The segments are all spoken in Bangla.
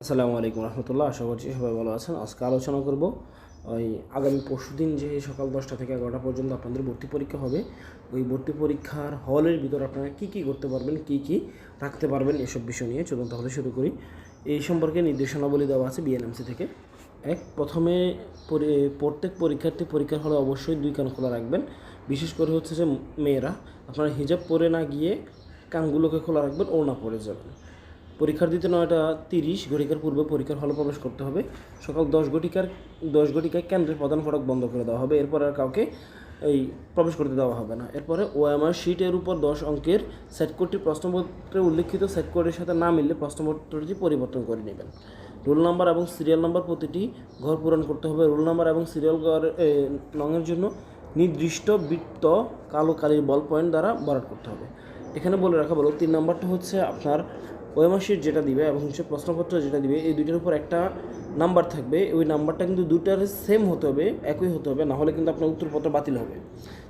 আসসালামু আলাইকুম রহমতুল্লাহ, আশা করছি সবাই ভালো আছেন। আজকে আলোচনা করব, ওই আগামী পরশু দিন যে সকাল দশটা থেকে এগারোটা পর্যন্ত আপনাদের ভর্তি পরীক্ষা হবে, ওই ভর্তি পরীক্ষার হলের ভিতর আপনারা কী কী করতে পারবেন, কী কী রাখতে পারবেন, এসব বিষয় নিয়ে চলুন তাহলে শুরু করি। এই সম্পর্কে নির্দেশনাবলী দেওয়া আছে বিএনএমসি থেকে। এক, প্রথমে পরি- প্রত্যেক পরীক্ষার্থী পরীক্ষার হলে অবশ্যই দুই কান খোলা রাখবেন। বিশেষ করে হচ্ছে যে মেয়েরা, আপনারা হিজাব পরে না গিয়ে কানগুলোকে খোলা রাখবেন, ওড়না পরে যাবেন। পরীক্ষার দিতে নয়টা তিরিশ ঘটিকার পূর্বে পরীক্ষার হলে প্রবেশ করতে হবে। সকাল দশ ঘটিকার, দশ ঘটিকায় কেন্দ্রের প্রধান ফটক বন্ধ করে দেওয়া হবে। এরপর আর কাউকে এই প্রবেশ করতে দেওয়া হবে না। এরপরে ওএমআর শিটের উপর দশ অঙ্কের সেট কোডটি প্রশ্নপত্রে উল্লেখিত সেট কোডের সাথে না মিললে প্রশ্নপত্রটি পরিবর্তন করে নেবেন। রোল নাম্বার এবং সিরিয়াল নাম্বার প্রতিটি ঘর পূরণ করতে হবে। রোল নাম্বার এবং সিরিয়াল ঘর নঙের জন্য নির্দিষ্ট বৃত্ত কালো কালির বল পয়েন্ট দ্বারা বরাদ করতে হবে। এখানে বলে রাখা বলো, তিন নাম্বারটা হচ্ছে আপনার ওয়েমার্কশিট যেটা দিবে এবং হচ্ছে প্রশ্নপত্র যেটা দিবে, এই দুইটার উপর একটা নাম্বার থাকবে। ওই নাম্বারটা কিন্তু দুটার সেম হতে হবে, একই হতে হবে না হলে কিন্তু আপনার উত্তরপত্র বাতিল হবে।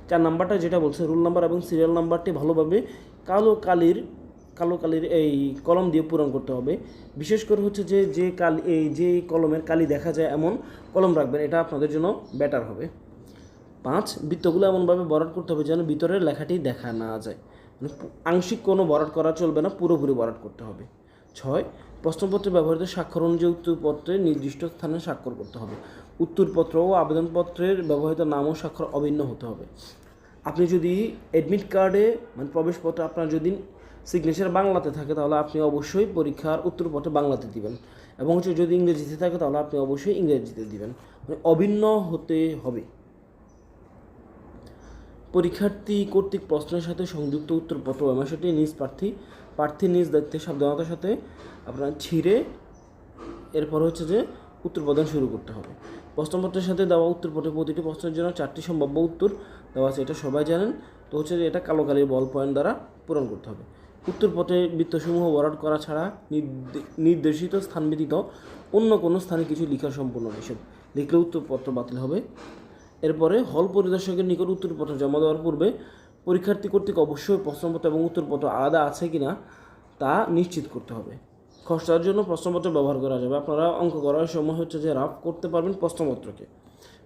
চার নাম্বারটা যেটা বলছে রোল নাম্বার এবং সিরিয়াল নাম্বারটি ভালোভাবে কালো কালির কালো কালির এই কলম দিয়ে পূরণ করতে হবে। বিশেষ করে হচ্ছে যে যে কালি, এই যে কলমের কালি দেখা যায় এমন কলম রাখবেন, এটা আপনাদের জন্য বেটার হবে। পাঁচ, বৃত্তগুলো এমনভাবে বরাদ করতে হবে যেন ভিতরের লেখাটি দেখা না যায়। আংশিক কোনো বরাদ করা চলবে না, পুরোপুরি বরাদ করতে হবে। ছয়, প্রশ্নপত্রে ব্যবহৃত স্বাক্ষর অনুযায়ী উত্তরপত্রে নির্দিষ্ট স্থানে স্বাক্ষর করতে হবে। উত্তরপত্র ও আবেদনপত্রের ব্যবহৃত নাম ও স্বাক্ষর অভিন্ন হতে হবে। আপনি যদি অ্যাডমিট কার্ডে মানে প্রবেশপত্রে আপনার যদি সিগনেচার বাংলাতে থাকে, তাহলে আপনি অবশ্যই পরীক্ষার উত্তরপত্রে বাংলাতে দিবেন। এবং হচ্ছে যদি ইংরেজিতে থাকে, তাহলে আপনি অবশ্যই ইংরেজিতে দিবেন। মানে অভিন্ন হতে হবে। পরীক্ষার্থী কর্তৃক প্রশ্নের সাথে সংযুক্ত উত্তরপত্র এমআইসিটি নিজ প্রার্থী প্রার্থীর নিজ দায়িত্বে সাবধানতার সাথে আপনার ছিঁড়ে এরপর হচ্ছে যে উত্তর প্রদান শুরু করতে হবে। প্রশ্নপত্রের সাথে দেওয়া উত্তরপত্রের প্রতিটি প্রশ্নের জন্য চারটি সম্ভাব্য উত্তর দেওয়া আছে, এটা সবাই জানেন। তো হচ্ছে যে এটা কালো কালির বল পয়েন্ট দ্বারা পূরণ করতে হবে। উত্তরপত্রে বৃত্তসমূহ বরাদ করা ছাড়া নির্দে- নির্দেশিত স্থান ব্যতীত অন্য কোনো স্থানে কিছু লেখা সম্পূর্ণ নিষেধ। লিখলে উত্তরপত্র বাতিল হবে। এরপরে হল পরিদর্শকের নিকট উত্তরপত্র জমা দেওয়ার পূর্বে পরীক্ষার্থী কর্তৃক অবশ্যই প্রশ্নপত্র এবং উত্তরপত্র আলাদা আছে কিনা তা নিশ্চিত করতে হবে। খসড়ার জন্য প্রশ্নপত্র ব্যবহার করা যাবে। আপনারা অঙ্ক করার সময় হচ্ছে যে রাফ করতে পারবেন প্রশ্নপত্রকে।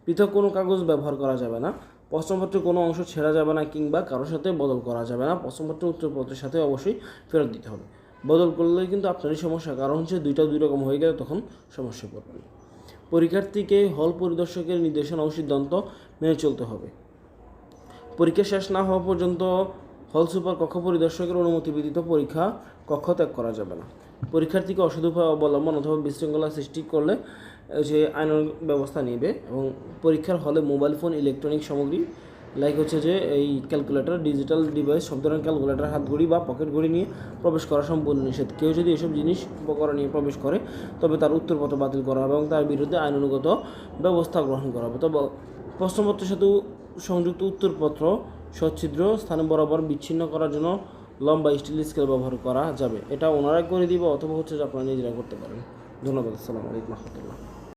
পৃথক কোনো কাগজ ব্যবহার করা যাবে না। প্রশ্নপত্রের কোনো অংশ ছেঁড়া যাবে না কিংবা কারোর সাথে বদল করা যাবে না। প্রশ্নপত্র উত্তরপত্রের সাথে অবশ্যই ফেরত দিতে হবে। বদল করলে কিন্তু আপনারই সমস্যা। কারণ হচ্ছে দুইটা দুই রকম হয়ে গেলে তখন সমস্যা পড়বেন। পরীক্ষার্থীকে হল পরিদর্শকের নির্দেশনা ও সিদ্ধান্ত মেনে চলতে হবে। পরীক্ষা শেষ না হওয়া পর্যন্ত হল সুপার কক্ষ পরিদর্শকের অনুমতি ব্যতীত পরীক্ষা কক্ষ ত্যাগ করা যাবে না। পরীক্ষার্থীকে অসাধু উপায় অবলম্বন অথবা বিশৃঙ্খলা সৃষ্টি করলে যে আইন ব্যবস্থা নেবে এবং পরীক্ষার হলে মোবাইল ফোন, ইলেকট্রনিক সামগ্রী লাইক হচ্ছে যে এই ক্যালকুলেটর ডিজিটাল ডিভাইস সব ধরনের ক্যালকুলেটর হাত ঘড়ি বা পকেট ঘড়ি নিয়ে প্রবেশ করা সম্পূর্ণ নিষেধ। কেউ যদি এসব জিনিস উপকরণ নিয়ে প্রবেশ করে, তবে তার উত্তরপত্র বাতিল করা হবে এবং তার বিরুদ্ধে আইনানুগত ব্যবস্থা গ্রহণ করা হবে। তবে প্রশ্নপত্রের সাথে সংযুক্ত উত্তরপত্র সচ্ছিদ্র স্থানে বরাবর বিচ্ছিন্ন করার জন্য লম্বা স্টিল স্কেল ব্যবহার করা যাবে। এটা ওনারা করে দিবে অথবা হচ্ছে যে আপনারা নিজেরা করতে পারেন। ধন্যবাদ, আসসালামু আলাইকুম রহমতুল্লাহ।